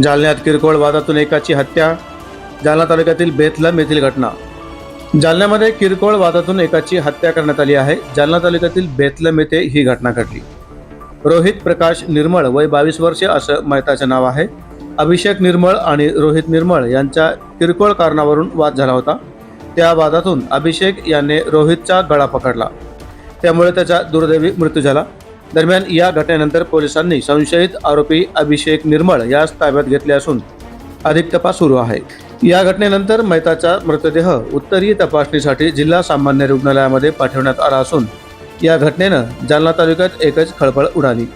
जालन्यात किरकोळ वादातून एकाची हत्या जालना तालुक्यातील बेतलम येथील घटना. जालन्यामध्ये किरकोळ वादातून एकाची हत्या करण्यात आली आहे. जालना तालुक्यातील बेतलम येथे ही घटना घडली. रोहित प्रकाश निर्मळ वय बावीस वर्षे असं मयताचे नाव आहे. अभिषेक निर्मळ आणि रोहित निर्मळ यांच्या किरकोळ कारणावरून वाद झाला होता. त्या वादातून अभिषेक याने रोहितचा गळा पकडला. त्यामुळे त्याचा दुर्दैवी मृत्यू झाला. दरम्यान या घटनेनंतर पोलिसांनी संशयित आरोपी अभिषेक निर्मळ यास ताब्यात घेतले असून अधिक तपास सुरू आहे. या घटनेनंतर मैताचा मृतदेह उत्तरीय तपासणीसाठी जिल्हा सामान्य रुग्णालयामध्ये पाठवण्यात आला असून या घटनेनं जालना तालुक्यात एकच खळबळ उडाली.